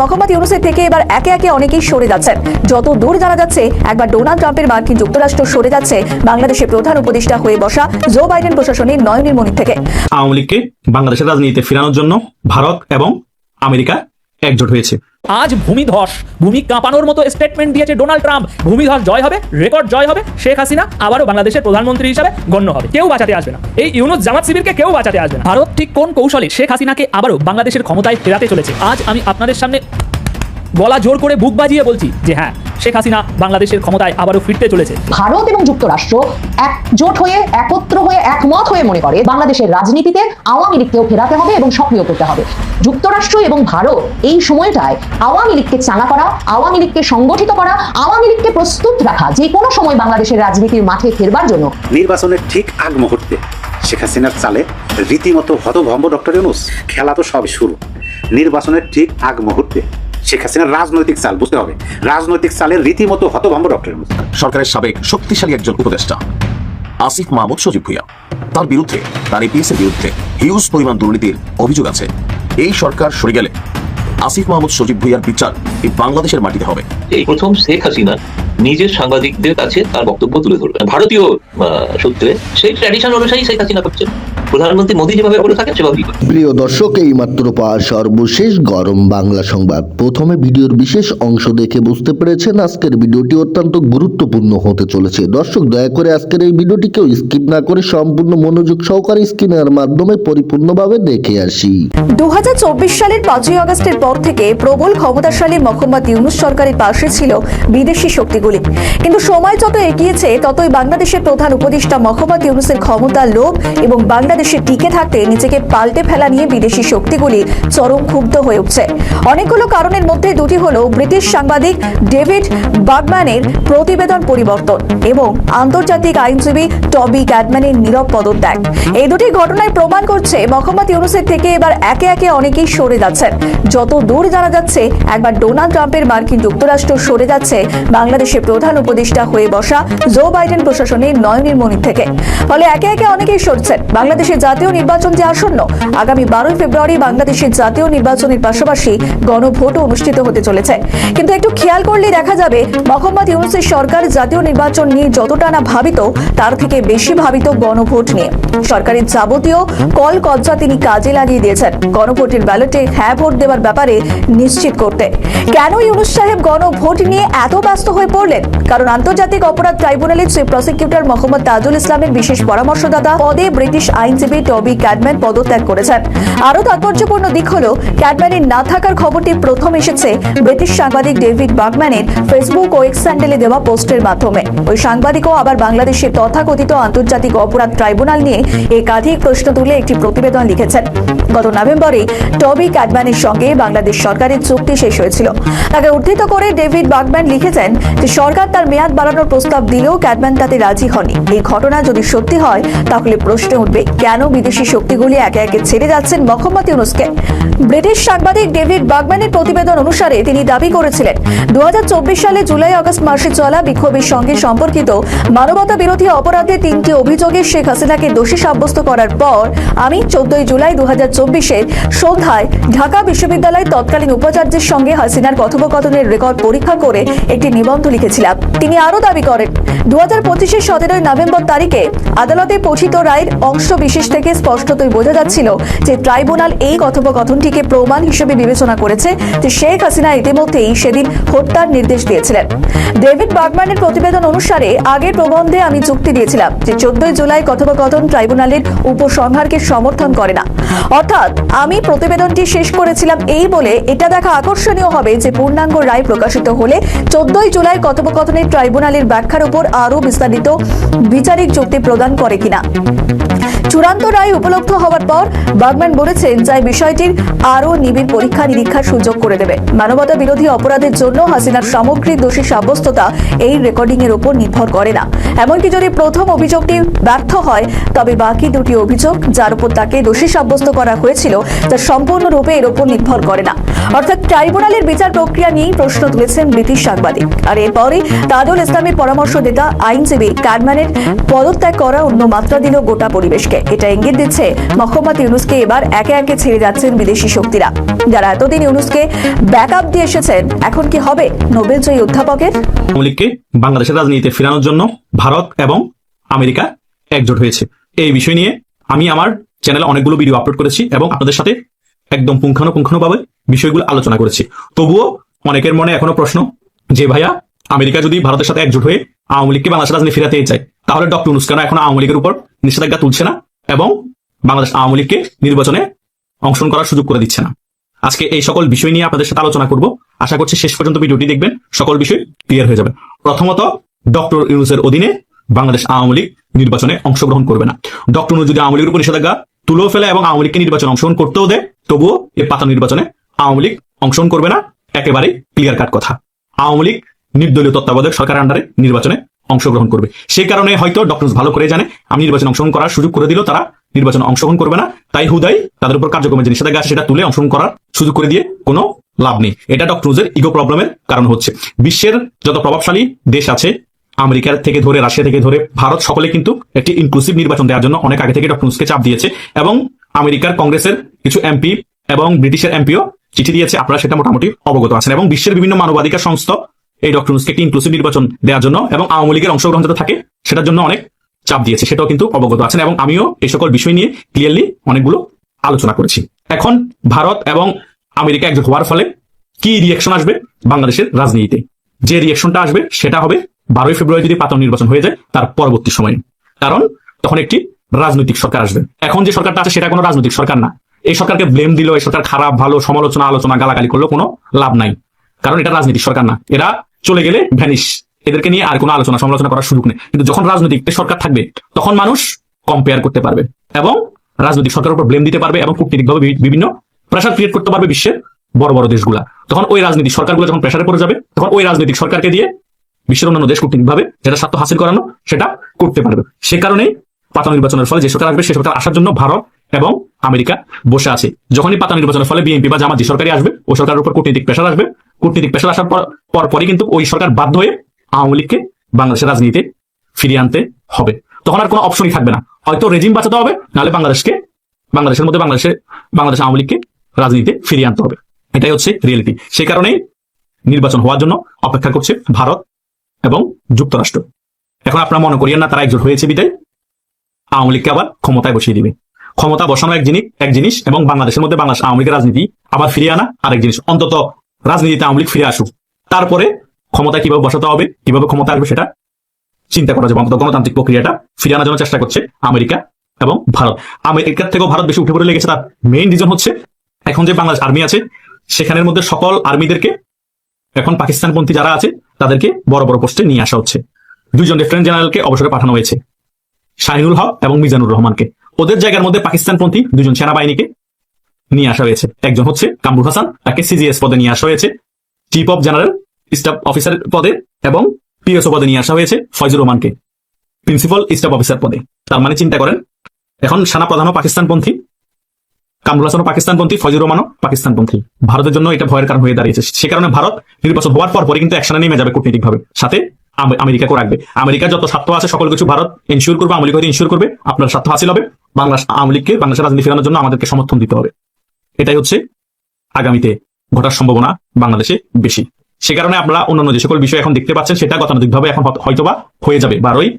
মোহাম্মদ ইউনুসের থেকে এবার একে একে অনেকেই সরে যাচ্ছেন। যত দূর জানা যাচ্ছে, একবার ডোনাল্ড ট্রাম্পের মার্কিন যুক্তরাষ্ট্র সরে যাচ্ছে, বাংলাদেশের প্রধান উপদেষ্টা হয়ে বসা জো বাইডেন প্রশাসনের নয়নের মনির থেকে। আওয়ামী লীগকে বাংলাদেশের রাজনীতিতে ফেরানোর জন্য ভারত এবং আমেরিকা একজোট হয়েছে। আজ ভূমিধস, ভূমি কাঁপানোর মতো স্টেটমেন্ট দিয়েছে ডোনাল্ড ট্রাম্প ভূমিধস জয় হবে রেকর্ড জয় হবে, শেখ হাসিনা আবারও বাংলাদেশের প্রধানমন্ত্রী হিসাবে গণ্য হবে। কেউ বাঁচাতে আসবে না। এই ইউনুস জামাত শিবিরকে কেউ বাঁচাতে আসবে না। ভারত ঠিক কোন কৌশলে শেখ হাসিনাকে আবারও বাংলাদেশের ক্ষমতায় ফেরাতে চলেছে? আজ আমি আপনাদের সামনে গলা জোর করে বুক বাজিয়ে বলছি যে হ্যাঁ শেখ হাসিনা বাংলাদেশের ক্ষমতায় আবারও ফিরতে চলেছে। ভারত এবং যুক্তরাষ্ট্র একজোট হয়ে একত্র হয়ে একমত হয়ে মনে করে বাংলাদেশের রাজনীতিতে আওয়ামী লীগকেও ফেরাতে হবে এবং সক্রিয় করতে হবে। যুক্তরাষ্ট্র এবং ভারত এই সময়টায় আওয়ামী লীগকে চাঙা করা আওয়ামী লীগকে সংগঠিত করা আওয়ামী লীগকে প্রস্তুত রাখা যে কোনো সময় বাংলাদেশের রাজনীতির মাঠে ফেরবার জন্য। নির্বাচনের ঠিক আগ মুহূর্তে শেখ হাসিনার চালে রীতিমতো হতভম্ব ডক্টর ইউনুস। খেলা তো সব শুরু। নির্বাচনের ঠিক আগ মুহূর্তে শেখ হাসিনার রাজনৈতিক চাল, বুঝতে হবে। রাজনৈতিক চালের রীতিমতো হতভম্ব ডক্টর সরকারের সাবেক শক্তিশালী একজন উপদেষ্টা, আসিফ মাহমুদ সজীব ভুইয়া। তার বিরুদ্ধে, তার এপিএস এর বিরুদ্ধে হিউজ পরিমাণ দুর্নীতির অভিযোগ আছে। এই সরকার সরে গেলে আসিফ মাহমুদ সজীব ভুইয়ার বিচার। এই বাংলাদেশের মাটিতে হবে। এই প্রথম শেখ হাসিনা নিজের সাংবাদিকদের কাছে তার বক্তব্য তুলে ধরবেন ভারতীয় সূত্রে সেই ট্র্যাডিশন অনুযায়ী শেখ হাসিনা করছেন। প্রধানমন্ত্রী মোদী যেভাবে বলে থাকেন সেভাবেই প্রিয় দর্শক এই মাত্র পাওয়া সর্বশেষ গরম বাংলা সংবাদ। প্রথমে ভিডিওর বিশেষ অংশ দেখে বুঝতে পেরেছেন আজকের ভিডিওটি অত্যন্ত গুরুত্বপূর্ণ হতে চলেছে। দর্শক দয়া করে আজকের এই ভিডিওটিকেও স্কিপ না করে সম্পূর্ণ মনোযোগ সহকারে স্ক্রিনের মাধ্যমে পরিপূর্ণভাবে দেখে আসি। দু হাজার চব্বিশ সালের পাঁচই আগস্টের পর থেকে প্রবল ক্ষমতাশালী মোহাম্মদ ইউনুস সরকারের পাশে ছিল বিদেশি শক্তিগুলি। কিন্তু সময় যত এগিয়েছে, ততই বাংলাদেশের প্রধান উপদেষ্টা মোহাম্মদ ইউনুসের ক্ষমতা লোভ এবং বাংলাদেশে টিকে থাকতে নিজেকে পাল্টে ফেলা নিয়ে বিদেশি শক্তিগুলি চরম ক্ষুব্ধ হয়ে উঠছে। অনেকগুলো কারণের মধ্যে দুটি হলো ব্রিটিশ সাংবাদিক ডেভিড বাগম্যানের প্রতিবেদন পরিবর্তন এবং আন্তর্জাতিক আইনজীবী টবি ক্যাডম্যানের নীরব পদত্যাগ। এই দুটি ঘটনায় প্রমাণ করছে, মোহাম্মদ ইউনুসের থেকে এবার একে একে অনেকেই সরে যাচ্ছেন। যত দূর জানা যাচ্ছে, একবার ডোনাল্ড ট্রাম্পের মার্কিন যুক্তরাষ্ট্র সরে যাচ্ছে বাংলাদেশের প্রধান উপদেষ্টা হয়ে বসা জো বাইডেন প্রশাসনের নয়নের মনির থেকে। ফলে একে একে অনেকেই সরছেন। বাংলাদেশের জাতীয় নির্বাচন যে আসন্ন, আগামী বারোই ফেব্রুয়ারি বাংলাদেশের জাতীয় নির্বাচনের পাশাপাশি গণভোটও অনুষ্ঠিত হতে চলেছে। কিন্তু একটু খেয়াল করলে দেখা যাবে, মোহাম্মদ ইউনুসের সরকার জাতীয় নির্বাচন নিয়ে যতটা না ভাবিত, তার থেকে বেশি ভাবিত গণভোট নিয়ে। সরকারের যাবতীয় কল কজ্জা তিনি কাজে লাগিয়ে দিয়েছেন। গণভোটের ব্যালটে হ্যাঁ ভোট দেওয়ার ব্যাপারে নিশ্চিত করতে। কেন ইউনুস সাহেব গণভোট নিয়ে এত ব্যস্ত হয়ে পড়লেন? কারণ আন্তর্জাতিক অপরাধ ট্রাইব্যুনালের চিফ প্রসিকিউটর মোহাম্মদ তাজুল ইসলামের বিশেষ পরামর্শদাতা পদে ব্রিটিশ আইনজীবী টবি ক্যাডম্যান পদত্যাগ করেছেন। আরও তাৎপর্যপূর্ণ দিক হলো ক্যাডম্যানের না থাকার খবরটি প্রথম এসেছে ব্রিটিশ সাংবাদিক ডেভিড বাগম্যানের ফেসবুক ও এক্স স্যান্ডেলে দেওয়া পোস্টের মাধ্যমে। ওই সাংবাদিকও আবার বাংলাদেশের তথাকথিত আন্তর্জাতিক অপরাধ ট্রাইব্যুনাল নিয়ে একাধিক প্রশ্ন তুলে একটি প্রতিবেদন লিখেছেন। গত নভেম্বরে টবি ক্যাডম্যানের সঙ্গে বাংলাদেশ সরকারের চুক্তি শেষ হয়েছিল। তাকে উদ্ধৃত করে ডেভিড বাগম্যান লিখেছেন যে সরকার তার মেয়াদ বাড়ানোর প্রস্তাব দিলেও ক্যাডম্যান তাতে রাজি হয়নি এই ঘটনা যদি সত্যি হয়, তাহলে প্রশ্ন উঠবে, কেন বিদেশি শক্তিগুলি একে একে ছেড়ে যাচ্ছেন মোহাম্মদ ইউনুসকে? ব্রিটিশ সাংবাদিক ডেভিড বাগম্যানের প্রতিবেদন অনুসারে তিনি দাবি করেছিলেন দু হাজার চব্বিশ সালে জুলাই আগস্ট মাসে চলা বিক্ষোভের সঙ্গে সম্পর্কিত মানবতা বিরোধী অপরাধে তিনটি অভিযোগে শেখ হাসিনাকে দোষী সাব্যস্ত করার পর, আমি চোদ্দই জুলাই দু হাজার সন্ধ্যায় ঢাকা বিশ্ববিদ্যালয়ের তৎকালীন উপাচার্যের সঙ্গে হাসিনার কথোপকথনের রেকর্ড পরীক্ষা করে একটি নিবন্ধ লিখেছিলাম। তিনি আরও দাবি করেন দু হাজার পঁচিশের সতেরোই নভেম্বর তারিখে আদালতে রায়ের অংশ বিশেষ থেকে স্পষ্টতই বোঝা যাচ্ছিল যে ট্রাইব্যুনাল এই কথোপকথনটিকে প্রমাণ হিসেবে বিবেচনা করেছে যে শেখ হাসিনা ইতিমধ্যেই সেদিন হত্যার নির্দেশ দিয়েছিলেন। ডেভিড বার্গম্যানের প্রতিবেদন অনুসারে আগের প্রবন্ধে আমি যুক্তি দিয়েছিলাম যে চোদ্দই জুলাই কথোপকথন ট্রাইব্যুনালের উপসংহারকে সমর্থন করে না। অর্থাৎ আমি প্রতিবেদনটি শেষ করেছিলাম এই বলে এটা দেখা আকর্ষণীয় হবে যে পূর্ণাঙ্গ রায় প্রকাশিত হলে চোদ্দই জুলাই কথোপকথনের ট্রাইব্যুনালের ব্যাখ্যার উপর আরও বিস্তারিত বিচারিক যুক্তি প্রদান করে কিনা। চূড়ান্ত রায় উপলব্ধ হওয়ার পর বাগম্যান বলেছেন যা বিষয়টির আরও নিবিড় পরীক্ষা নিরীক্ষার সুযোগ করে দেবে। মানবতা বিরোধী অপরাধের জন্য হাসিনার সামগ্রিক দোষী সাব্যস্ততা এই রেকর্ডিং এর উপর নির্ভর করে না। এমনকি যদি প্রথম অভিযোগটি ব্যর্থ হয়, তবে বাকি দুটি অভিযোগ যার উপর তাকে দোষী সাব্যস্ত করা হয়েছিল, তা সম্পূর্ণরূপে এর উপর নির্ভর করে না। অর্থাৎ ট্রাইব্যুনালের বিচার প্রক্রিয়া নিয়েই প্রশ্ন তুলেছেন ব্রিটিশ সাংবাদিক। আর এরপরে তাজুল ইসলামের পরামর্শদাতা আইনজীবী ক্যাডম্যানের পদত্যাগ করা অন্য মাত্রা দিল গোটা পরিবেশকে। এটা ইঙ্গিত দিচ্ছে মোহাম্মদ ইউনুসকে এবার একে একে ছেড়ে যাচ্ছেন বিদেশি শক্তিরা। যারা এতদিন ইউনুসকে ব্যাক আপ দিয়ে এসেছেন, এখন কি হবে? নোবেল জয়ী অধ্যাপকের? আওয়ামী বাংলাদেশের রাজনীতিতে ফেরানোর জন্য ভারত এবং আমেরিকা একজোট হয়েছে। এই বিষয় নিয়ে আমি আমার চ্যানেলে অনেকগুলো ভিডিও আপলোড করেছি এবং আপনাদের সাথে একদম পুঙ্খানুপুঙ্খানুভাবে বিষয়গুলো আলোচনা করেছি। তবুও অনেকের মনে এখনও প্রশ্ন যে, ভাইয়া, আমেরিকা যদি ভারতের সাথে একজোট হয়ে আওয়ামী লীগকে বাংলাদেশের রাজনীতি ফেরাতে চায়, তাহলে ডক্টর ইউনুস কেন এখন আওয়ামী লীগের উপর নিষেধাজ্ঞা তুলছে না? এবং বাংলাদেশ আওয়ামী লীগকে নির্বাচনে অংশগ্রহণ করার সুযোগ করে দিচ্ছে না। আজকে এই সকল বিষয় নিয়ে আপনাদের সাথে আলোচনা করব। আশা করছি শেষ পর্যন্ত ভিডিওটি দেখবেন। সকল বিষয় ক্লিয়ার হয়ে যাবে। প্রথমত, ডক্টর ইউনুসের অধীনে বাংলাদেশ আওয়ামী লীগ নির্বাচনে অংশগ্রহণ করবে না। ডক্টর ইউনুস যদি আওয়ামী লীগের নিষেধাজ্ঞা তুলেও ফেলে এবং আওয়ামী লীগকে নির্বাচনে অংশগ্রহণ করতেও দেয়, তবুও এই পাতা নির্বাচনে আওয়ামী লীগ অংশগ্রহণ করবে না। একেবারে ক্লিয়ার কাট কথা। আওয়ামী লীগ নির্দলীয় তত্ত্বাবধায়ক সরকারের আন্ডারে নির্বাচনে অংশগ্রহণ করবে। সেই কারণে হয়তো ডক্টর ভালো করে জানে। আমি নির্বাচনে অংশগ্রহণ করার সুযোগ করে দিল তারা নির্বাচন অংশগ্রহণ করবে না। তাই হুদাই তাদের উপর কার্যক্রমের যে সেটা তুলে অংশগ্রহণ করার সুযোগ করে দিয়ে কোনো লাভ নেই। এটা ডক্টরজের ইগো প্রবলেমের কারণ হচ্ছে। বিশ্বের যত প্রভাবশালী দেশ আছে, আমেরিকার থেকে ধরে রাশিয়া থেকে ধরে ভারত, সকলে কিন্তু একটি ইনক্লুসিভ নির্বাচন দেওয়ার জন্য অনেক আগে থেকে ডক্টরসকে চাপ দিয়েছে এবং আমেরিকার কংগ্রেসের কিছু এমপি এবং ব্রিটিশের এমপিও চিঠি দিয়েছে। আপনারা সেটা মোটামুটি অবগত আছেন। এবং বিশ্বের বিভিন্ন মানবাধিকার সংস্থা এই ডক্টরসকে একটি ইনক্লুসিভ নির্বাচন দেওয়ার জন্য এবং আওয়ামী লীগের অংশগ্রহণ যাতে থাকে, সেটার জন্য অনেক চাপ দিয়েছে। সেটাও কিন্তু অবগত আছেন এবং আমিও এই সকল বিষয় নিয়ে ক্লিয়ারলি অনেকগুলো আলোচনা করেছি। এখন ভারত এবং আমেরিকা একজোট হওয়ার ফলে কি রিয়েকশন আসবে বাংলাদেশের রাজনীতিতে? যে রিয়েকশনটা আসবে সেটা হবে বারোই ফেব্রুয়ারি যদি পাতন নির্বাচন হয়ে যায়, তার পরবর্তী সময়ে। কারণ তখন একটি রাজনৈতিক সরকার আসবে। এখন যে সরকারটা আছে, সেটা কোনো রাজনৈতিক সরকার না। এই সরকারকে ব্লেম দিল, এই সরকার খারাপ, ভালো, সমালোচনা, আলোচনা, গালাগালি করল কোনো লাভ নাই। কারণ এটা রাজনৈতিক সরকার না। এরা চলে গেলে ভ্যানিশ এদেরকে নিয়ে আর কোনো আলোচনা, সমালোচনা করার সুযোগ নেই। কিন্তু যখন রাজনৈতিক সরকার থাকবে, তখন মানুষ কম্পেয়ার করতে পারবে এবং রাজনৈতিক সরকারের উপর ব্লেম দিতে পারবে এবং কূটনীতিকভাবে বিভিন্ন প্রেশার ক্রিয়েট করতে পারবে বিশ্বের বড় বড় দেশগুলা। তখন ওই রাজনৈতিক সরকারগুলো যখন প্রেশারে পড়ে যাবে, তখন ওই রাজনৈতিক সরকারকে দিয়ে বিশ্বের অন্যান্য দেশ কূটনীতিকভাবে যেটা স্বার্থ হাসিল করানো, সেটা করতে পারবে। সে কারণেই পাতা নির্বাচনের ফলে যে সরকার আসবে, সে সরকার আসার জন্য ভারত এবং আমেরিকা বসে আছে। যখনই পাতা নির্বাচনের ফলে বিএনপি বা জামাত যে সরকারই আসবে, ওই সরকারের উপর কূটনীতিক প্রেশার আসবে। কূটনীতিক প্রেশার আসার পর পর পরই কিন্তু ওই সরকার বাধ্য হয়ে আওয়ামী লীগকে বাংলাদেশের রাজনীতিতে ফিরিয়ে আনতে হবে। তখন আর কোনো অপশনই থাকবে না। হয়তো রেজিম বাঁচাতে হবে, নাহলে বাংলাদেশকে বাংলাদেশের মধ্যে বাংলাদেশে বাংলাদেশ আওয়ামী লীগকে রাজনীতিতে ফিরিয়ে আনতে হবে। এটাই হচ্ছে রিয়েলিটি সেই কারণেই নির্বাচন হওয়ার জন্য অপেক্ষা করছে ভারত এবং যুক্তরাষ্ট্র। এখন আপনারা মনে করিয়েন না, তারা একজোট হয়েছে বিদায়। আওয়ামী লীগকে আবার ক্ষমতায় বসিয়ে দিবে। ক্ষমতা বসানো এক জিনিস এক জিনিস এবং বাংলাদেশের মধ্যে বাংলাদেশ আওয়ামী লীগের রাজনীতি আবার ফিরিয়ে আনা আরেক জিনিস। অন্তত রাজনীতিতে আওয়ামী লীগ ফিরে আসুক। তারপরে ক্ষমতা কীভাবে বসাতে হবে, কীভাবে ক্ষমতা আসবে সেটা চিন্তা করা যাবে। অন্তত গণতান্ত্রিক প্রক্রিয়াটা ফিরিয়ে আনার জন্য চেষ্টা করছে আমেরিকা এবং ভারত। আমেরিকার থেকেও ভারত বেশি উঠে পড়ে লেগেছে, তার মেইন রিজন হচ্ছে এখন যে বাংলাদেশ আর্মি আছে, সেখানের মধ্যে সকল আর্মিদেরকে এখন পাকিস্তানপন্থী যারা আছে, তাদেরকে বড় বড় পোস্টে নিয়ে আসা হচ্ছে। দুইজন লেফটেন্যান্ট জেনারেলকে অবসরে পাঠানো হয়েছে, শাহিনুল হক এবং মিজানুর রহমানকে। ওদের জায়গার মধ্যে পাকিস্তানপন্থী দুজন সেনাবাহিনীকে নিয়ে আসা হয়েছে। একজন হচ্ছে কামরুল হাসান, তাকে সিজিএস পদে নিয়ে আসা হয়েছে chief of general staff officer পদে, এবং পিএসও পদে নিয়ে আসা হয়েছে ফয়জুর রহমানকে প্রিন্সিপাল স্টাফ অফিসার পদে। তার মানে চিন্তা করেন, এখন সেনা প্রধানও পাকিস্তানপন্থী, কামরুল হাসানও পাকিস্তানপন্থী, ফয়জুর রহমানও পাকিস্তানপন্থী। ভারতের জন্য এটা ভয়ের কারণ হয়ে দাঁড়িয়েছে। সে কারণে ভারত নির্বাচন হওয়ার পর পরে কিন্তু একসাথে নেমে যাবে কূটনীতিকভাবে। সাথে আম- আমেরিকাকেও রাখবে। আমেরিকার যত স্বার্থ আছে, সকল কিছু ভারত ইনশিওর করবে আওয়ামী লীগ ইনশিওর করবে, আপনার স্বার্থ হাসিল হবে। বাংলা আওয়ামী লীগকে বাংলাদেশের রাজনীতি ফেরানোর জন্য আমাদেরকে সমর্থন দিতে হবে। এটাই হচ্ছে আগামীতে ঘটার সম্ভাবনা বাংলাদেশে বেশি। সে কারণে আপনারা অন্যান্য যে সকল বিষয় এখন দেখতে পাচ্ছেন, সেটা গতানুগতিকভাবে এখন হয়তো- হয়তোবা হয়ে যাবে। বারোই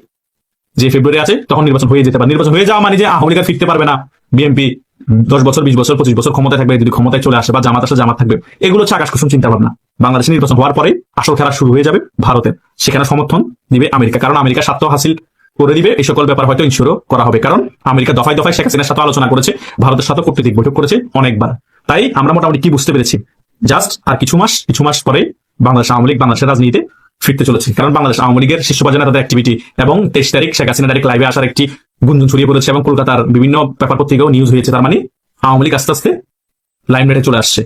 যে ফেব্রুয়ারি আছে, তখন নির্বাচন হয়ে যেতে পারে। নির্বাচন হয়ে যাওয়া মানে যে আওয়ামী লীগ ফিরতে পারবে না। বিএনপি দশ বছর, বিশ বছর, পঁচিশ বছর ক্ষমতায় থাকবে, যদি ক্ষমতায় চলে আসে বা জামাত আসে জামাত থাকবে, এগুলো হচ্ছে আকাশ কুসুম চিন্তা ভাবনা বাংলাদেশের নির্বাচন হওয়ার পরে আসল খেলা শুরু হয়ে যাবে ভারতের। সেখানে সমর্থন দিবে আমেরিকা, কারণ আমেরিকা স্বার্থ হাসিল করে দিবে। এই সকল ব্যাপার হয়তো ইনশিওরও করা হবে। কারণ আমেরিকা দফায় দফায় শেখ হাসিনার সাথে আলোচনা করেছে। ভারতের সাথে কূটনৈতিক বৈঠক করেছে অনেকবার। তাই আমরা মোটামুটি কি বুঝতে পেরেছি? জাস্ট আর কিছু মাস কিছু মাস পরে বাংলাদেশ আওয়ামী লীগ বাংলাদেশের রাজনীতিতে ফিরতে চলেছে। কারণ বাংলাদেশ আওয়ামী লীগের শীর্ষ পর্যায়ে তাদের অ্যাক্টিভিটি এবং তেইশ তারিখ শেখ হাসিনা ডাইরেক্ট লাইভে আসার একটি গুঞ্জন ছড়িয়ে পড়েছে এবং কলকাতার বিভিন্ন পেপার পত্রিকাও নিউজ হয়েছে। তার মানে আওয়ামী লীগ আস্তে আস্তে লাইমলাইটে চলে আসছে।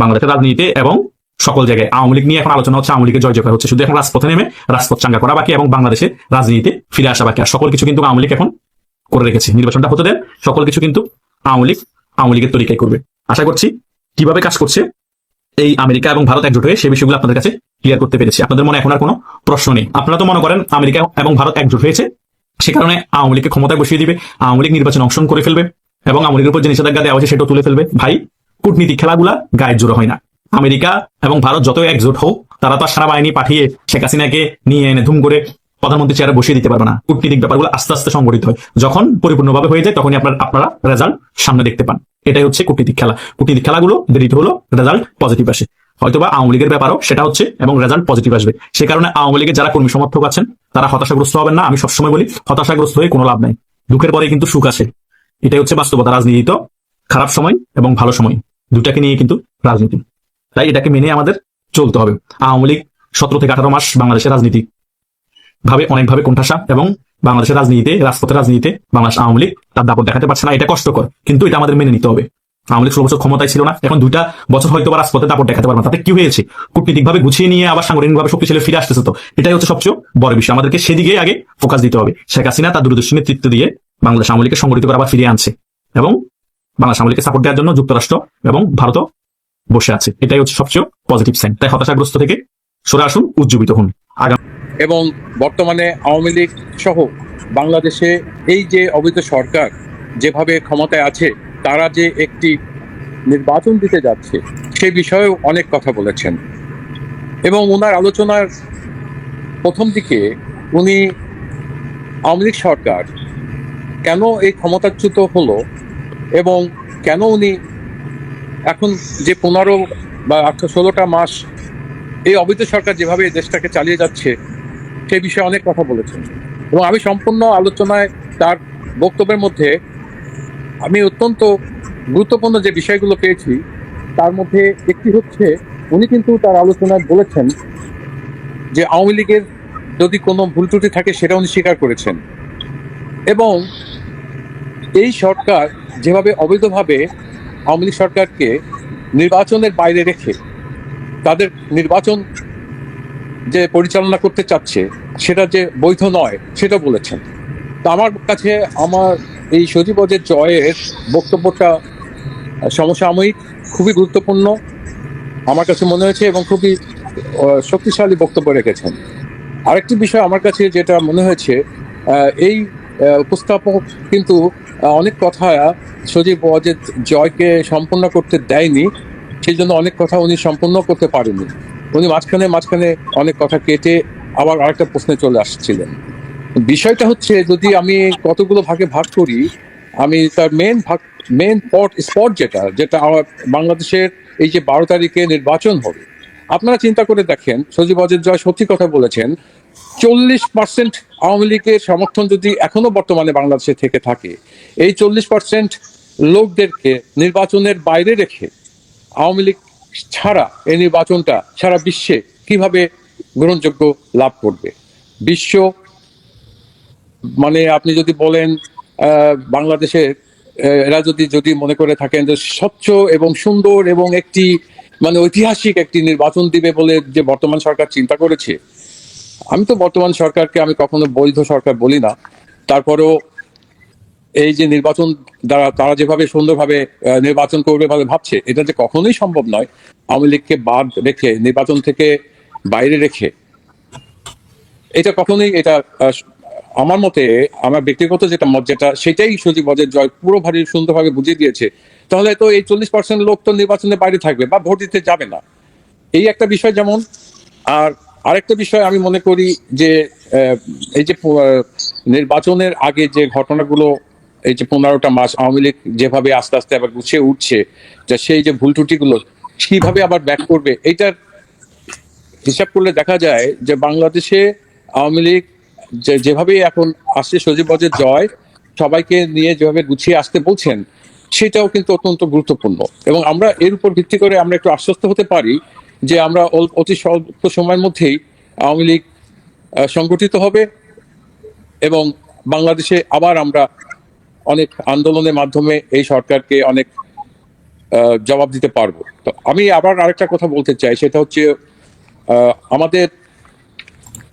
বাংলাদেশের রাজনীতিতে এবং সকল জায়গায় আওয়ামী লীগ নিয়ে এখন আলোচনা হচ্ছে, আওয়ামী লীগের জয় জয়কার হচ্ছে। শুধু এখন রাজপথে নেমে রাজপথ চাঙ্গা করা বাকি এবং বাংলাদেশের রাজনীতিতে ফিরে আসা বাকি। আর সকল কিছু কিন্তু আওয়ামী লীগ এখন করে রেখেছে। নির্বাচনটা হতে দেন, সকল কিছু কিন্তু আওয়ামী লীগ আওয়ামী লীগের তরিকায় করবে। আশা করছি কীভাবে কাজ করছে এই আমেরিকা এবং ভারত একজোট হয়ে সেই বিষয়গুলো আপনাদের কাছে ক্লিয়ার করতে পেরেছি। আপনাদের মনে এখন আর কোনো প্রশ্ন নেই। আপনারা তো মনে করেন আমেরিকা এবং ভারত একজোট হয়েছে, সে কারণে আওয়ামী লীগকে ক্ষমতায় বসিয়ে দিবে, আওয়ামী লীগ নির্বাচনে অংশগ্রহণ করে ফেলবে এবং আওয়ামী লীগের উপর যে নিষেধাজ্ঞা দেওয়া হয়েছে সেটাও তুলে ফেলবে। ভাই কূটনীতিক খেলাগুলা গায়ের জোরে হয় না। আমেরিকা এবং ভারত যত একজোট হোক, তারা তো আর সারা বাহিনী পাঠিয়ে শেখ হাসিনাকে নিয়ে এনে ধুম করে প্রধানমন্ত্রী চেয়ারে বসিয়ে দিতে পারবে না। কূটনীতিক ব্যাপারগুলো আস্তে আস্তে সংগঠিত হয়। যখন পরিপূর্ণভাবে হয়ে যায়, তখনই আপনার আপনারা রেজাল্ট সামনে দেখতে পান। এটাই হচ্ছে কূটনীতিক খেলা। কূটনীতিক খেলাগুলো দেরিতে হলো রেজাল্ট পজিটিভ আসে। হয়তোবা আওয়ামী লীগের ব্যাপারও সেটা হচ্ছে এবং রেজাল্ট পজিটিভ আসবে। সে কারণে আওয়ামী লীগের যারা কর্মী সমর্থক আছেন, তারা হতাশাগ্রস্ত হবেন না। আমি সবসময় বলি, হতাশাগ্রস্ত হয়ে কোনো লাভ নাই। দুঃখের পরে কিন্তু সুখ আসে। এটাই হচ্ছে বাস্তবতা, রাজনীতি তো খারাপ সময় এবং ভালো সময়। দুটাকে নিয়ে কিন্তু রাজনীতি। তাই এটাকে মেনে আমাদের চলতে হবে। আওয়ামী লীগ সতেরো থেকে আঠারো মাস বাংলাদেশের রাজনীতি ভাবে অনেকভাবে কোণঠাসা এবং বাংলাদেশের রাজনীতিতে, রাজপথের রাজনীতিতে বাংলাদেশ আওয়ামী লীগ তার দাপট দেখাতে পারছে না। এটা কষ্টকর। কিন্তু এটা আমাদের মেনে নিতে হবে। আওয়ামী লীগ ষোলো বছর ক্ষমতায় ছিল না। এখন দুইটা বছর হয়তো বা রাজপথে দাপট দেখাতে পারবে না। তাতে কি হয়েছে? কূটনীতিক ভাবে গুছিয়ে নিয়ে আবার সাংগঠনিকভাবে শক্তিশালী ফিরে আসতেছে তো। এটাই হচ্ছে সবচেয়ে বড় বিষয়। আমাদেরকে সেদিকে আগে ফোকাস দিতে হবে। শেখ হাসিনা তার দূরদর্শী নেতৃত্ব দিয়ে বাংলাদেশ আওয়ামী লীগকে সংগঠিত করে আবার ফিরিয়ে আনছে এবং বাংলাদেশ আওয়ামী লীগকে সাপোর্ট দেওয়ার জন্য যুক্তরাষ্ট্র এবং ভারতও বসে আছে। এটাই হচ্ছে সবচেয়ে পজিটিভ সাইন তাই হতাশাগ্রস্ত থেকে সরে আসুন, উজ্জীবিত হন। এবং বর্তমানে আওয়ামী লীগ সহ বাংলাদেশে এই যে অবৈধ সরকার যেভাবে ক্ষমতায় আছে, তারা যে একটি নির্বাচন দিতে যাচ্ছে, সে বিষয়েও অনেক কথা বলেছেন। এবং ওনার আলোচনার প্রথম দিকে উনি আওয়ামী লীগ সরকার কেন এই ক্ষমতাচ্যুত হলো এবং কেন উনি এখন যে পনেরো বা আঠারো, ষোলোটা মাস এই অবৈধ সরকার যেভাবে দেশটাকে চালিয়ে যাচ্ছে, সে বিষয়ে অনেক কথা বলেছেন। এবং আমি সম্পূর্ণ আলোচনায় তার বক্তব্যের মধ্যে আমি অত্যন্ত গুরুত্বপূর্ণ যে বিষয়গুলো পেয়েছি, তার মধ্যে একটি হচ্ছে, উনি কিন্তু তার আলোচনায় বলেছেন যে আওয়ামী লীগের যদি কোনো ভুল ত্রুটি থাকে সেটা উনি স্বীকার করেছেন। এবং এই সরকার যেভাবে অবৈধভাবে আওয়ামী লীগ সরকারকে নির্বাচনের বাইরে রেখে তাদের নির্বাচন যে পরিচালনা করতে চাচ্ছে, সেটা যে বৈধ নয়, সেটা বলেছেন। তা আমার কাছে, আমার এই সজীব অজের জয়ের বক্তব্যটা সমসাময়িক, খুবই গুরুত্বপূর্ণ। আমার কাছে মনে হয়েছে এবং খুবই শক্তিশালী বক্তব্য রেখেছেন। আরেকটি বিষয় আমার কাছে যেটা মনে হয়েছে এই উপস্থাপক কিন্তু অনেক কথা সজীব অজের জয়কে সম্পূর্ণ করতে দেয়নি, সেই জন্য অনেক কথা উনি সম্পূর্ণ করতে পারেননি। উনি মাঝখানে মাঝখানে অনেক কথা কেটে আবার আরেকটা প্রশ্নে চলে আসছিলেন। বিষয়টা হচ্ছে, যদি আমি কতগুলো ভাগে ভাগ করি, আমি তার মেন ভাগ মেন পট স্পট যেটা যেটা আমার বাংলাদেশের এই যে বারো তারিখে নির্বাচন হবে, আপনারা চিন্তা করে দেখেন, সজীব অজিত জয় সত্যি কথা বলেছেন, চল্লিশ পার্সেন্ট আওয়ামী লীগের সমর্থন যদি এখনও বর্তমানে বাংলাদেশে থেকে থাকে, এই চল্লিশ পার্সেন্ট লোকদেরকে নির্বাচনের বাইরে রেখে আওয়ামী লীগ ছাড়া এই নির্বাচনটা সারা বিশ্বে কীভাবে গ্রহণযোগ্য লাভ করবে? বিশ্ব মানে আপনি যদি বলেন বাংলাদেশের এরা যদি যদি মনে করে থাকেন যে স্বচ্ছ এবং সুন্দর এবং একটি মানে ঐতিহাসিক একটি নির্বাচন দিবে বলে যে বর্তমান সরকার চিন্তা করেছে, আমি তো বর্তমান সরকারকে আমি কখনো বৈধ সরকার বলি না। তারপরেও এই যে নির্বাচন দ্বারা তারা যেভাবে সুন্দরভাবে নির্বাচন করবে ভাবে ভাবছে, এটা যে কখনোই সম্ভব নয়। আওয়ামী লীগকে বাদ রেখে, নির্বাচন থেকে বাইরে রেখে। এটা কখনোই, এটা আমার মতে, আমার ব্যক্তিগত যেটা মত, যেটা সেটাই সজীব অজের জয় পুরো ভারী সুন্দরভাবে বুঝিয়ে দিয়েছে। তাহলে তো এই চল্লিশ পার্সেন্ট লোক তো নির্বাচনের বাইরে থাকবে বা ভোট দিতে যাবে না। এই একটা বিষয় যেমন, আর আরেকটা বিষয় আমি মনে করি যে এই যে নির্বাচনের আগে যে ঘটনাগুলো এই যে পনেরোটা মাস আওয়ামী লীগ যেভাবে আস্তে আস্তে আবার গুছিয়ে উঠছে, যে সেই যে ভুল ত্রুটিগুলো কীভাবে আবার ব্যাক করবে, এইটার হিসাব করলে দেখা যায় যে বাংলাদেশে আওয়ামী লীগ যেভাবে এখন আসছে সজীব বজের জয়, সবাইকে নিয়ে যেভাবে গুছিয়ে আসতে বলছেন, সেটাও কিন্তু অত্যন্ত গুরুত্বপূর্ণ। এবং আমরা এর উপর ভিত্তি করে আমরা একটু আশ্বস্ত হতে পারি যে আমরা অতি স্বল্প সময়ের মধ্যেই আওয়ামী লীগ সংগঠিত হবে এবং বাংলাদেশে আবার আমরা অনেক আন্দোলনের মাধ্যমে এই সরকারকে অনেক জবাব দিতে পারব। তো আমি আবার আরেকটা কথা বলতে চাই সেটা হচ্ছে আমাদের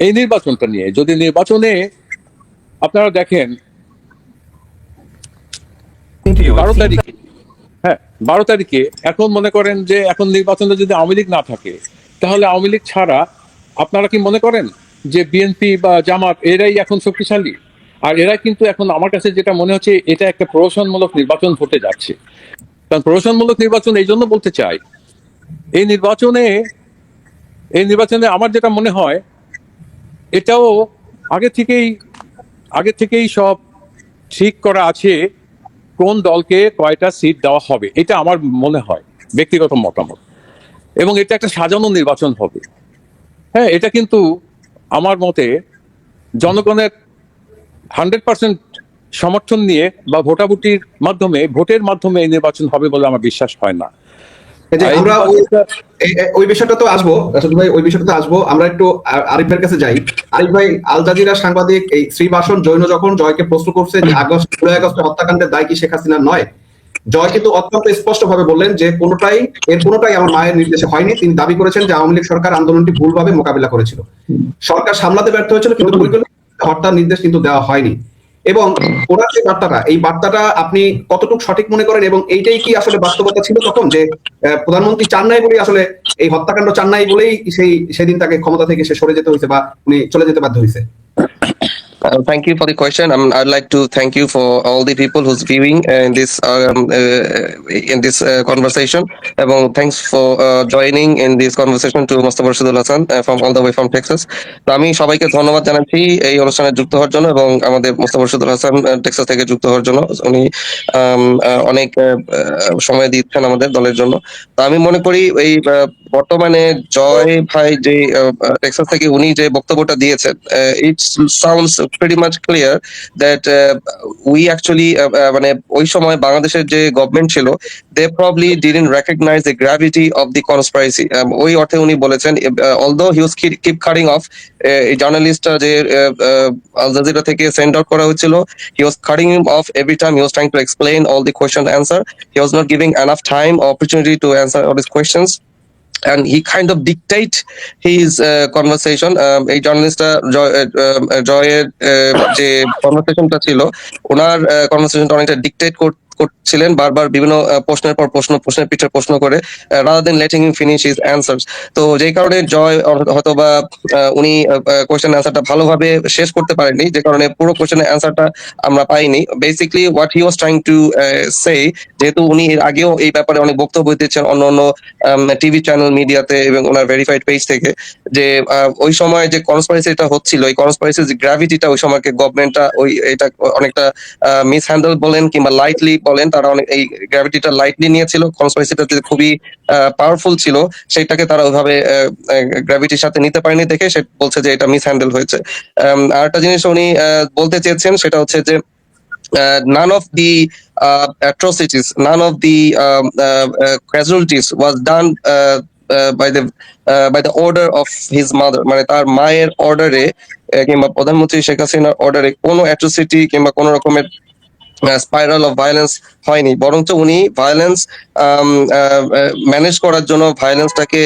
এই নির্বাচনটা নিয়ে। যদি নির্বাচনে আপনারা দেখেন বারো তারিখে হ্যাঁ বারো তারিখে এখন মনে করেন যে এখন নির্বাচনে যদি আওয়ামী লীগ না থাকে তাহলে আওয়ামী লীগ ছাড়া আপনারা কি মনে করেন যে বিএনপি বা জামাত এরাই এখন শক্তিশালী? আর এরা কিন্তু এখন আমার কাছে যেটা মনে হচ্ছে, এটা একটা প্রহসনমূলক নির্বাচন হতে যাচ্ছে। কারণ প্রহসনমূলক নির্বাচন এই জন্য বলতে চাই, এই নির্বাচনে এই নির্বাচনে আমার যেটা মনে হয়, এটাও আগে থেকেই আগে থেকেই সব ঠিক করা আছে কোন দলকে কয়টা সিট দেওয়া হবে, এটা আমার মনে হয়, ব্যক্তিগত মতামত। এবং এটা একটা সাজানো নির্বাচন হবে। হ্যাঁ এটা কিন্তু আমার মতে জনগণের হান্ড্রেড পার্সেন্ট সমর্থন নিয়ে বা ভোটাভুটির মাধ্যমে ভোটের মাধ্যমে এই নির্বাচন হবে বলে আমার বিশ্বাস হয় না। আমরা ওই বিষয়টা তো আসব রাসুল ভাই ওই বিষয়টা তো আসব। আমরা একটু আরিফের কাছে যাই। আরিফ ভাই আল জাজিরা সাংবাদিক এই শ্রীবাসন জৈন যখন জয়কে প্রশ্ন করছে যে আগস্ট জুলাই আগস্টে হত্যাকাণ্ডের দায় কি শেখ হাসিনা নয় জয় কিন্তু অত্যন্ত স্পষ্ট ভাবে বললেন যে কোনোটাই এর কোনোটাই আমার মায়ের নির্দেশে হয়নি। তিনি দাবি করেছেন যে আওয়ামী লীগ সরকার আন্দোলনটি ভুলভাবে মোকাবিলা করেছিল। সরকার সামলাতে ব্যর্থ হয়েছিল কিন্তু পরিকল্পিত হত্যার নির্দেশ কিন্তু দেওয়া হয়নি। এবং ওরা যে বার্তাটা, এই বার্তাটা আপনি কতটুকু সঠিক মনে করেন এবং এইটাই কি আসলে বাস্তবতা ছিল তখন যে প্রধানমন্ত্রী চান নাই বলেই আসলে এই হত্যাকাণ্ড চান নাই বলেই সেই, সেদিন তাকে ক্ষমতা থেকে সে সরে যেতে হয়েছে বা উনি চলে যেতে বাধ্য হয়েছে? Uh, thank you for the question. Um, I'd like to thank you for all the people who's viewing uh, in this um, uh, in this uh, conversation. এবং thanks for uh, joining in this conversation to Mustafa Rashidul Hassan uh, from all the way from Texas. তো আমি সবাইকে ধন্যবাদ জানাচ্ছি এই অনুষ্ঠানে যুক্ত হওয়ার জন্য এবং আমাদের মুস্তাফা রশিদুল হাসান টেক্সাস থেকে যুক্ত হওয়ার জন্য উনি um, uh, অনেক uh, uh, সময় দিচ্ছেন আমাদের দলের জন্য তো আমি মনে করি এই uh, বর্তমানে জয় ভাই যে টেক্সাস থেকে উনি যে বক্তব্যটা দিয়েছেন it sounds pretty much clear that we actually মানে ওই সময় বাংলাদেশের যে গভর্নমেন্ট ছিল they probably didn't recognise the gravity of the conspiracy ওই অর্থে উনি বলেছেন all the huge keep caring of এই জার্নালিস্টটা যে আলজাজিরা থেকে সেন্ড আউট করা হয়েছিল he was cutting off every time he was trying to explain all the question answer he was not giving enough time opportunity to answer all this questions and he kind of dictate his uh, conversation. Um, এই জার্নালিস্টটা জয়ের যে কনভারসেশনটা ছিল ওনার কনভারসেশনটা অনেকটা dictate করছিলেন বারবার বিভিন্ন প্রশ্নের পর প্রশ্ন, প্রশ্নের পিঠে প্রশ্ন করে rather than letting him finish his answers তো যেই কারণে জয় হয়তো বা উনি কোয়েশ্চেন অ্যান্সারটা ভালোভাবে শেষ করতে পারেননি, যে কারণে পুরো কোয়েশ্চেনের অ্যান্সারটা আমরা পাইনি। Basically what he was trying to say যেহেতু উনি এর আগেও এই ব্যাপারে অনেক বক্তব্য দিচ্ছেন অন্য অন্য টিভি চ্যানেল মিডিয়াতে এবং ওনার ভেরিফাইড পেজ থেকে, যে ওই সময় যে কনসপারেসিটা হচ্ছিল ওই কনসপারেসির যে গ্র্যাভিটিটা ওই সময়কে গভর্নমেন্টটা ওই, এটা অনেকটা মিস হ্যান্ডেল বলেন কিংবা লাইটলি বলেন তারা অনেক এই গ্র্যাভিটিটা লাইটলি নিয়েছিল কনসপারেসিটা খুবই পাওয়ারফুল ছিল সেটাকে তারা ওইভাবে গ্র্যাভিটির সাথে নিতে পারেনি দেখে সে বলছে যে এটা মিস হ্যান্ডেল হয়েছে। আর একটা জিনিস উনি বলতে চেয়েছেন সেটা হচ্ছে যে the um, uh, uh, casualties was done uh, uh, by the uh, by the order of his mother মানে তার মায়ের অর্ডারে কিংবা প্রধানমন্ত্রী শেখ হাসিনার অর্ডারে কোনো অ্যাট্রোসিটি কিংবা কোনো রকমের স্পাইরাল অফ ভায়োলেন্স হয়নি। বরঞ্চ উনি ভায়োলেন্স ম্যানেজ করার জন্য ভায়োলেন্সটাকে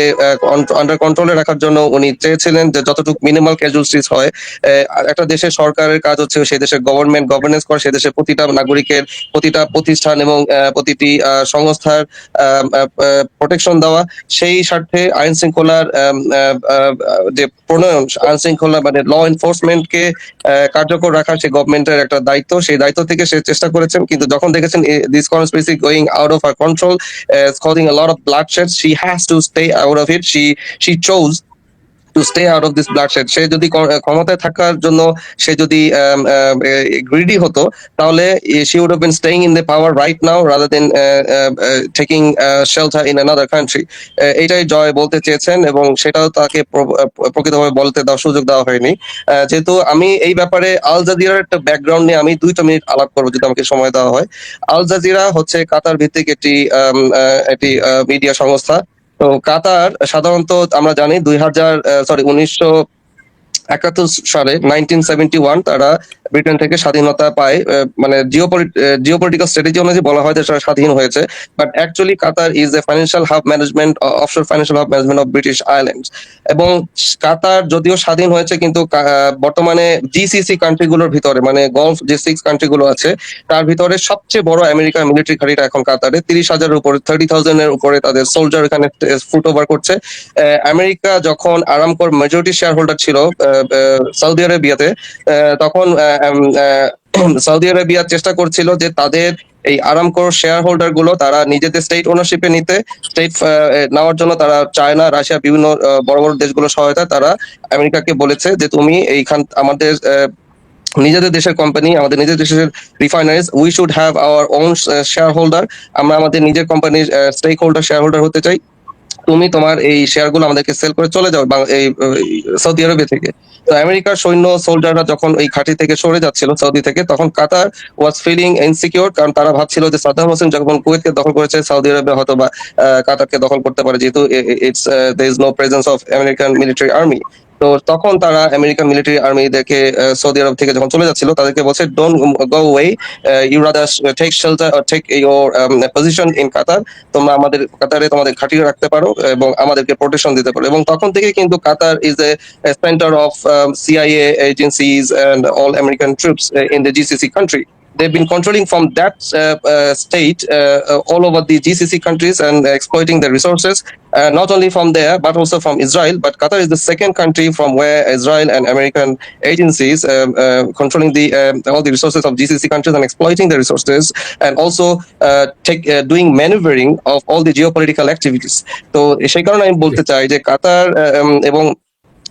আন্ডার কন্ট্রোলে রাখার জন্য উনি চেয়েছিলেন যে যতটুকু মিনিমাল ক্যাজুয়ালিটিস হয় একটা দেশের সরকারের কাজ হচ্ছে সেই দেশের গভর্নমেন্ট গভর্নেন্স করা সেই দেশের প্রতিটা নাগরিকের প্রতিটা প্রতিষ্ঠান এবং প্রতিটি সংস্থার প্রোটেকশন দেওয়া সেই স্বার্থে আইন শৃঙ্খলার আহ, যে প্রণয়ন আইন শৃঙ্খলা মানে ল এনফোর্সমেন্টকে কার্যকর রাখা সে গভর্নমেন্টের একটা দায়িত্ব সেই দায়িত্ব থেকে সে চেষ্টা করেছেন কিন্তু যখন দেখেছেন this conspiracy going out of her control. Uh, it's causing a lot of bloodshed. She has to stay out of it. She she chose to stay out of this bloodshed সে যদি ক্ষমতায় থাকার জন্য সে যদি গ্রিডি হতো তাহলে she would been staying in the power right now rather than taking shelter in another country এইটাই জয় বলতে চেয়েছেন এবং সেটাও তাকে প্রকৃতভাবে বলতে দেওয়া সুযোগ দেওয়া হয়নি। যেহেতু আমি এই ব্যাপারে আল জাজিরার একটা ব্যাকগ্রাউন্ড নিয়ে আমি দুইটা মিনিট আলাপ করব যদি আমাকে সময় দেওয়া হয়। আল জাজিরা হচ্ছে কাতার ভিত্তিক একটি আহ, একটি মিডিয়া সংস্থা। তো কাতার সাধারণত আমরা জানি দুই হাজার সরি উনিশশো একাত্তর সালে নাইনটিন সেভেন্টি ওয়ান তারা ব্রিটেন থেকে স্বাধীনতা পায় মানে জিওপলিটিক্যাল স্ট্র্যাটেজি অনুযায়ী বলা হয় যে স্বাধীন হয়েছে। But actually Qatar is a financial hub management offshore financial hub management of British islands এবং কাতার যদিও স্বাধীন হয়েছে, কিন্তু বর্তমানে জিসিসি কান্ট্রিগুলোর ভিতরে মানে গলফ যে সিক্স কান্ট্রিগুলো আছে, তার ভিতরে সবচেয়ে বড় আমেরিকার মিলিটারি ঘাঁটিটা এখন কাতারে তিরিশ হাজারের উপরে থার্টি থাউজেন্ড এর উপরে তাদের সোলজার এখানে ফুট ওভার করছে। আমেরিকা যখন আরামকোর মেজরিটি শেয়ার হোল্ডার ছিল সৌদি আরবিয়াতে তখন সৌদি আরবিয়া চেষ্টা করছিল যে তাদের এই আরামকোর শেয়ার হোল্ডারগুলো তারা নিজেদের স্টেট ওনারশিপে নিতে স্টেট নেওয়ার জন্য তারা চায়না, রাশিয়া, বিভিন্ন বড় বড় দেশগুলো সহায়তা তারা আমেরিকাকে বলেছে যে তুমি এইখান, আমাদের নিজেদের দেশের কোম্পানি আমাদের নিজের দেশের refineries we should have our own share holder আমরা আমাদের নিজের কোম্পানির স্টেক হোল্ডার শেয়ার হোল্ডার হতে চাই। তুমি তোমার এই শেয়ারগুলো আমাদেরকে সেল করে চলে যাও এই সৌদি আরবে থেকে। তো আমেরিকার সৈন্য সোলজাররা যখন এই ঘাঁটি থেকে সরে যাচ্ছিল সৌদি থেকে, তখন কাতার ওয়াজ ফিলিং ইনসিকিউর কারণ তারা ভাবছিল যে সাদ্দাম হোসেন যখন কুয়েতকে দখল করেছে, সৌদি আরবে হয়তো বা কাতারকে দখল করতে পারে। যেহেতু it's there is no presence of American military army তো তখন তারা আমেরিকান মিলিটারি আর্মিদেরকে সৌদি আরব থেকে যখন চলে যাচ্ছিল, তাদেরকে বলছে don't go away you rather take shelter take your position in Qatar তোমরা আমাদের, কাতারে তোমাদের ঘাঁটি রাখতে পারো এবং আমাদেরকে প্রোটেকশন দিতে পারো। এবং তখন থেকে কিন্তু Qatar is a centre of CIA agencies and all American troops in the GCC country they've been controlling from that uh, uh, state uh, uh, all over the GCC countries and exploiting their resources, uh, not only from there but also from Israel. But Qatar is the second country from where Israel and American agencies um, uh, controlling the um, all the resources of GCC countries and exploiting the resources, and also uh, take uh, doing maneuvering of all the geopolitical activities. তো সেই কারণে আমি বলতে চাই যে কাতার um, এবং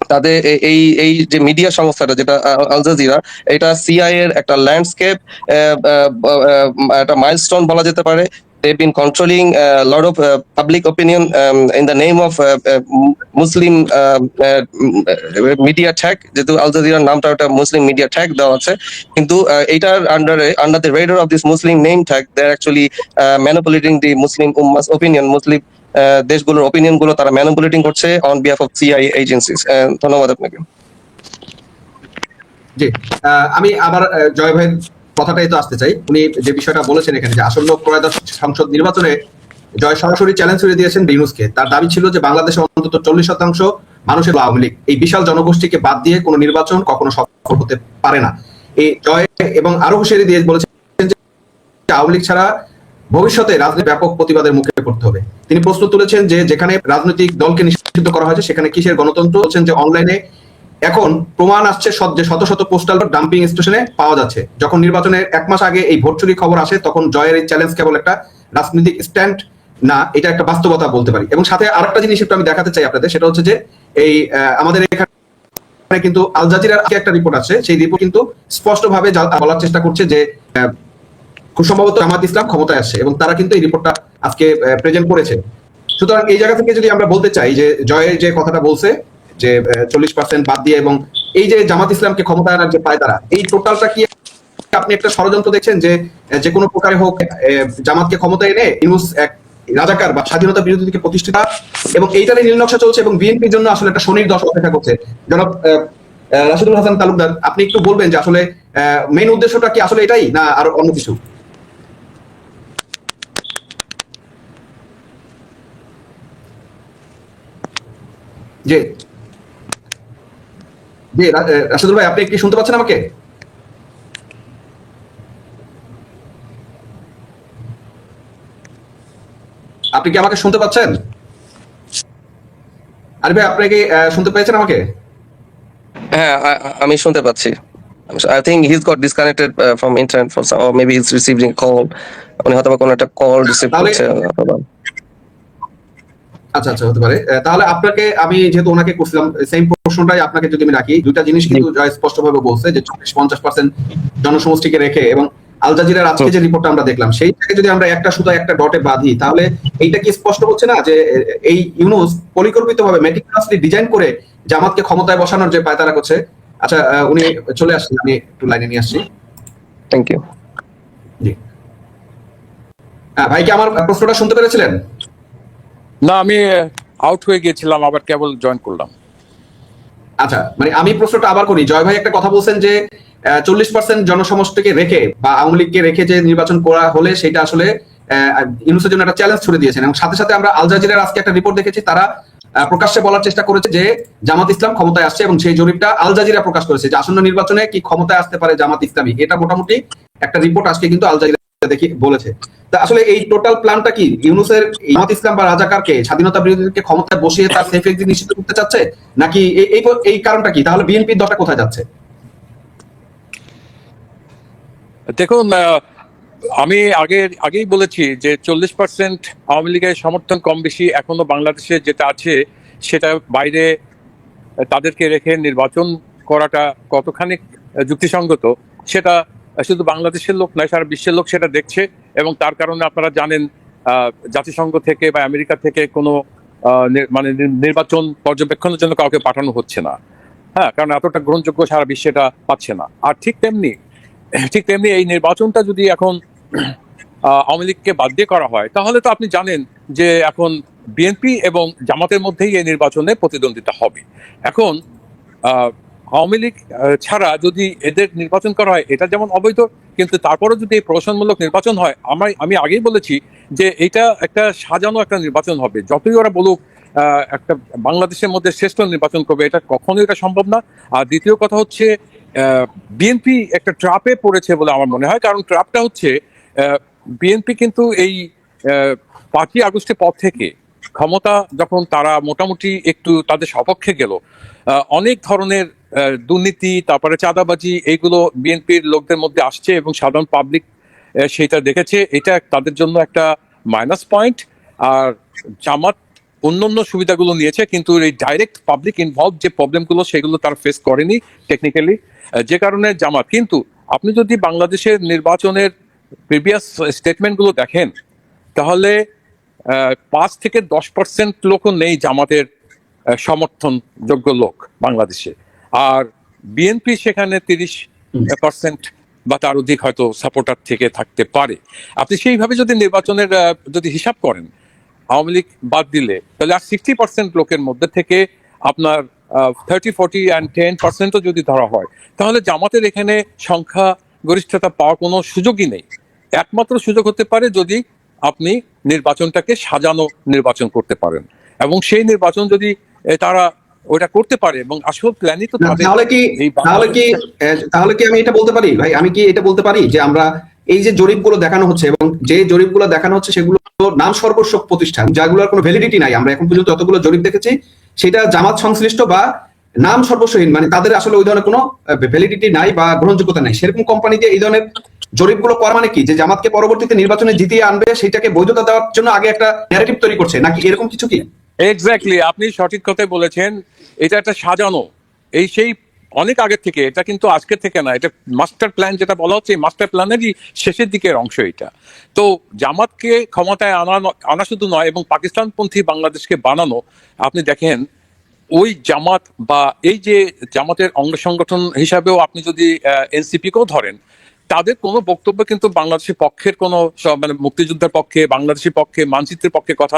তাদের এই এই যে মিডিয়া সংস্থাটা যেটা আ- আল জাজিরা এটা সিআই এর একটা ল্যান্ডস্কেপ একটা মাইলস্টোন বলা যেতে পারে। They've been controlling a lot of uh, public opinion um, in the name of uh, uh, Muslim uh, uh, media tag যেহেতু আল জাজিরার নামটা একটা মুসলিম মিডিয়া ট্যাগ দেওয়া আছে। কিন্তু uh, এটার আন্ডারে under the radar of this Muslim name tag they are actually manipulating the Muslim উম্মাস opinion Muslim দেশগুলোর ওপিনিয়নগুলো, তারা ম্যানিপুলেটিং করছে on behalf of CI agencies ধন্যবাদ আপনাকে। জি আমি আবার জয় ভাইয়ের কথাটাই তো আসতে চাই। উনি যে বিষয়টা বলেছেন এখানে যে আসন্ন ত্রয়োদশ সংসদ নির্বাচনে জয় সরাসরি চ্যালেঞ্জ করে দিয়েছেন ইউনুসকে তার দাবি ছিল যে বাংলাদেশে অন্তত চল্লিশ শতাংশ মানুষের আওয়ামী লীগ। এই বিশাল জনগোষ্ঠীকে বাদ দিয়ে কোনো নির্বাচন কখনো সফল হতে পারে না। এই জয় এবং আরও হুঁশিয়ারি দিয়ে বলেছেন যে আওয়ামী লীগ ছাড়া ভবিষ্যতে রাজনীতি ব্যাপক প্রতিবাদের মুখে পড়তে হবে। তিনি প্রশ্ন তুলেছেন যে, যেখানে রাজনৈতিক দলকে নিষিদ্ধ করা হয়েছে, সেখানে কিসের গণতন্ত্র? বলছেন যে, অনলাইনে এখন প্রমাণ আসছে যে শত শত পোস্টাল ডাম্পিং স্টেশনে পাওয়া যাচ্ছে। যখন নির্বাচনের এক মাস আগে এই ভোট চুরি খবর আসে, তখন জয়ের এই চ্যালেঞ্জ কেবল একটা রাজনৈতিক স্ট্যান্ড না, এটা একটা বাস্তবতা বলতে পারি। এবং সাথে আরেকটা জিনিস একটু আমি দেখাতে চাই আপনাদের, সেটা হচ্ছে যে, এই আমাদের এখানে কিন্তু আল জাজিরার একটা রিপোর্ট আছে সেই রিপোর্ট কিন্তু স্পষ্টভাবে বলার চেষ্টা করছে যে খুব সম্ভবত জামাত ইসলাম ক্ষমতায় আসছে এবং তারা কিন্তু এই রিপোর্টটা আজকে প্রেজেন্ট করেছে। সুতরাং এই জায়গা থেকে যদি আমরা বলতে চাই যে জয়ের যে কথাটা বলছে, যে চল্লিশ পার্সেন্ট বাদ দিয়ে এবং এই যে জামাত ইসলামকে ক্ষমতায় আনার যে পায়তারা, এই টোটালটা কি আপনি একটা ষড়যন্ত্র দেখছেন যে যে কোনো প্রকারে হোক জামাতকে ক্ষমতায় এনে ইউনুস এক রাজাকার বা স্বাধীনতা বিরোধী থেকে প্রতিষ্ঠিত এবং এইটারই নীলনকশা চলছে এবং বিএনপির জন্য আসলে একটা শনির দশ অপেক্ষা করছে। জনাব রাশিদুল হাসান তালুকদার, আপনি একটু বলবেন যে আসলে মেইন উদ্দেশ্যটা কি আসলে এটাই না আর অন্য কিছু? জি। জি রাশিদুল ভাই আপনি কি শুনতে পাচ্ছেন আমাকে? আপনি কি আমাকে শুনতে পাচ্ছেন? আরে ভাই আপনি কি শুনতে পেয়েছেন আমাকে? হ্যাঁ আমি শুনতে পাচ্ছি। He's got disconnected uh, from internet for some, or maybe he's receiving উনি হয়তো কোনো একটা কল রিসিভ করছে আচ্ছা আচ্ছা হতে পারে। তাহলে আপনাকে আমি যেহেতু ওনাকে করছিলাম সেম প্রশ্নটাই আপনাকে যদি আমি রাখি দুইটা জিনিস কিন্তু স্পষ্টভাবে বলছে যে চল্লিশ পঞ্চাশ পার্সেন্ট জনসমষ্টিকে রেখে এবং আল জাজিরার আজকে যে রিপোর্টটা আমরা দেখলাম সেই থেকে যদি আমরা একটা শুধু একটা ডটে বাঁধি তাহলে এইটা কি স্পষ্ট হচ্ছে না যে এই ইউনুস পরিকল্পিতভাবে মেটিকুলাসলি ডিজাইন করে জামাতকে ক্ষমতায় বসানোর যে পায়তারা করছে? আচ্ছা উনি চলে আসছেন আমি একটু লাইনে নিয়ে আসছি। থ্যাংক ইউ জি। হ্যাঁ ভাই কি আমার প্রশ্নটা শুনতে পেরেছিলেন? না, আমি আউট হয়ে গিয়েছিলাম, আবার কেবল জয়েন করলাম। আচ্ছা মানে আমি প্রশ্নটা আবার করি। জয় ভাই একটা কথা বলছেন যে চল্লিশ পার্সেন্ট জনসমষ্টিকে রেখে বা আওয়ামী লীগকে রেখে যে নির্বাচন করা হলে সেটা আসলে ইউনুসের জন্য একটা চ্যালেঞ্জ ছুড়ে দিয়েছেন। এবং সাথে সাথে আমরা আল আজকে একটা রিপোর্ট দেখেছি, তারা প্রকাশ্যে বলার চেষ্টা করেছে যে, জামাত ইসলাম ক্ষমতায় আসছে এবং সেই জরিপটা আল জাজিরা প্রকাশ করেছে যে, আসন্ন নির্বাচনে কি ক্ষমতায় আসতে পারে জামাত ইসলামী? এটা মোটামুটি একটা রিপোর্ট আজকে কিন্তু আল জাজিরা দেখি, বলেছে। তা আসলে এই টোটাল প্ল্যানটা কি? ইউনুসের জামাত ইসলাম বা রাজাকারকে, স্বাধীনতা বিরোধীদেরকে ক্ষমতায় বসিয়ে তার সেফ এক্সিট নিশ্চিত করতে চাচ্ছে? নাকি এই- এই কারণটা কি? তাহলে বিএনপির দলটা কোথায় যাচ্ছে? দেখুন আমি আগে, আগেই বলেছি যে চল্লিশ পার্সেন্ট আওয়ামী লীগের সমর্থন কম বেশি এখনও বাংলাদেশে যেটা আছে, সেটা বাইরে তাদেরকে রেখে নির্বাচন করাটা কতখানি যুক্তিসঙ্গত, সেটা শুধু বাংলাদেশের লোক নয়, সারা বিশ্বের লোক সেটা দেখছে। এবং তার কারণে আপনারা জানেন জাতিসংঘ থেকে বা আমেরিকা থেকে কোনো মানে নির্বাচন পর্যবেক্ষণের জন্য কাউকে পাঠানো হচ্ছে না। হ্যাঁ কারণ এতটা গ্রহণযোগ্য সারা বিশ্বে এটা পাচ্ছে না। আর ঠিক তেমনি ঠিক তেমনি এই নির্বাচনটা যদি এখন আওয়ামী লীগকে বাদ দিয়ে করা হয়, তাহলে তো আপনি জানেন যে এখন বিএনপি এবং জামাতের মধ্যেই এই নির্বাচনে প্রতিদ্বন্দ্বিতা হবে। এখন আওয়ামী লীগ ছাড়া যদি এদের নির্বাচন করা হয়, এটা যেমন অবৈধ কিন্তু তারপরেও যদি এই প্রশাসনমূলক নির্বাচন হয়, আমার, আমি আগেই বলেছি যে এটা একটা সাজানো একটা নির্বাচন হবে। যতই ওরা বলুক একটা বাংলাদেশের মধ্যে শ্রেষ্ঠ নির্বাচন করবে, এটা কখনোই এটা সম্ভব না। আর দ্বিতীয় কথা হচ্ছে বিএনপি একটা ট্রাপে পড়েছে বলে আমার মনে হয়। কারণ ট্রাপটা হচ্ছে বিএনপি কিন্তু এই পাঁচই আগস্টের পর থেকে ক্ষমতা যখন তারা মোটামুটি একটু তাদের সপক্ষে গেল অনেক ধরনের দুর্নীতি, তারপরে চাঁদাবাজি, এইগুলো বিএনপির লোকদের মধ্যে আসছে এবং সাধারণ পাবলিক সেটা দেখেছে। এটা তাদের জন্য একটা মাইনাস পয়েন্ট আর জামাত অন্যান্য সুবিধাগুলো নিয়েছে, কিন্তু এই ডাইরেক্ট পাবলিক ইনভলভ যে প্রবলেমগুলো সেগুলো তারা ফেস করেনি টেকনিক্যালি যে কারণে জামাত। কিন্তু আপনি যদি বাংলাদেশের নির্বাচনের প্রিভিয়াস স্টেটমেন্টগুলো দেখেন, তাহলে পাঁচ থেকে দশ পার্সেন্ট লোকও নেই জামাতের সমর্থনযোগ্য লোক বাংলাদেশে। আর বিএনপি সেখানে তিরিশ পার্সেন্ট বা তার অধিক হয়তো সাপোর্টার থেকে থাকতে পারে। আপনি সেইভাবে যদি নির্বাচনের যদি হিসাব করেন আওয়ামী লীগ বাদ দিলে তাহলে আর সিক্সটি পার্সেন্ট লোকের মধ্যে থেকে আপনার থার্টি ফোর্টি অ্যান্ড টেন পার্সেন্টও যদি ধরা হয় তাহলে জামাতের এখানে সংখ্যা গরিষ্ঠতা পাওয়ার কোনো সুযোগই নেই। একমাত্র সুযোগ হতে পারে যদি আপনি নির্বাচনটাকে সাজানো নির্বাচন করতে পারেন। এবং সেই নির্বাচন যদি তারা ওটা করতে পারে এবং আসল প্ল্যানই তো তাহলে কি তাহলে কি তাহলে কি আমি এটা বলতে পারি? ভাই আমি কি এটা বলতে পারি যে আমরা এই যে জরিপগুলো দেখানো হচ্ছে এবং যে জরিপগুলো দেখানো হচ্ছে সেগুলো নাম সর্বস্ব প্রতিষ্ঠান যাগুলোর কোনো ভ্যালিডিটি নাই। আমরা এখন পর্যন্ত যতগুলো জরিপ দেখেছি সেটা জামাত সংশ্লিষ্ট বা নাম সর্বস্বহীন মানে তাদের আসলে ওই ধরনের কোনো ভ্যালিডিটি নাই বা গ্রহণযোগ্যতা নাই। সেরকম কোম্পানি যে এই ধরনের জরিপগুলো করা মানে কি? যে জামাতকে পরবর্তীতে নির্বাচনে জিতিয়ে আনবে সেটাকে বৈধতা দেওয়ার জন্য আগে একটা ন্যারেটিভ তৈরি করছে নাকি এরকম কিছু কি? এক্স্যাক্টলি আপনি সঠিক কথাই বলেছেন। এটা একটা সাজানো এই সেই অনেক আগের থেকে, এটা কিন্তু আজকে থেকে না, এটা মাস্টার প্ল্যান যেটা বলা হচ্ছে মাস্টার প্ল্যানেরই শেষের দিকের অংশ এটা তো জামাতকে ক্ষমতায় আনা আনা শুধু নয়, এবং পাকিস্তানপন্থী বাংলাদেশকে বানানো, আপনি দেখেন, ওই জামাত বা এই যে জামাতের অঙ্গ সংগঠন হিসাবেও আপনি যদি এনসিপি কেও ধরেন, তাদের কোনো বক্তব্য কিন্তু বাংলাদেশের পক্ষের কোনো মানে মুক্তিযুদ্ধের পক্ষে, বাংলাদেশের পক্ষে, মানচিত্রের পক্ষে কথা।